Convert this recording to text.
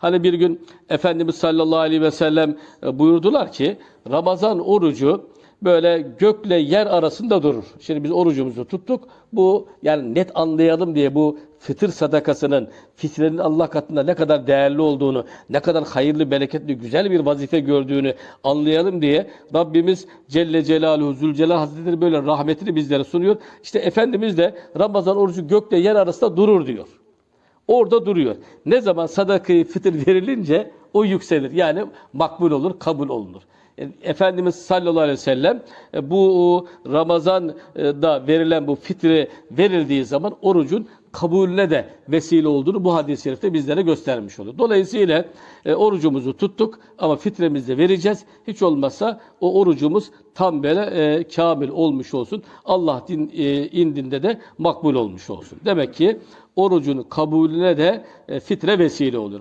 Hani bir gün Efendimiz sallallahu aleyhi ve sellem e, buyurdular ki Ramazan orucu böyle gökle yer arasında durur. Şimdi biz orucumuzu tuttuk. Bu yani net anlayalım diye bu fıtır sadakasının, fitrenin Allah katında ne kadar değerli olduğunu, ne kadar hayırlı, bereketli, güzel bir vazife gördüğünü anlayalım diye Rabbimiz Celle Celaluhu Zülcelal Hazretleri böyle rahmetini bizlere sunuyor. İşte Efendimiz de Ramazan orucu gökle yer arasında durur diyor. Orada duruyor. Ne zaman sadakayı fıtır verilince o yükselir. Yani makbul olur, kabul olunur. Yani Efendimiz sallallahu aleyhi ve sellem e, bu Ramazan'da verilen bu fitre verildiği zaman orucun kabulüne de vesile olduğunu bu hadis-i şerifte bizlere göstermiş olur. Dolayısıyla e, orucumuzu tuttuk ama fitremizi de vereceğiz. Hiç olmazsa o orucumuz tam böyle e, kamil olmuş olsun. Allah din, e, indinde de makbul olmuş olsun. Demek ki orucun kabulüne de e, fitre vesile olur.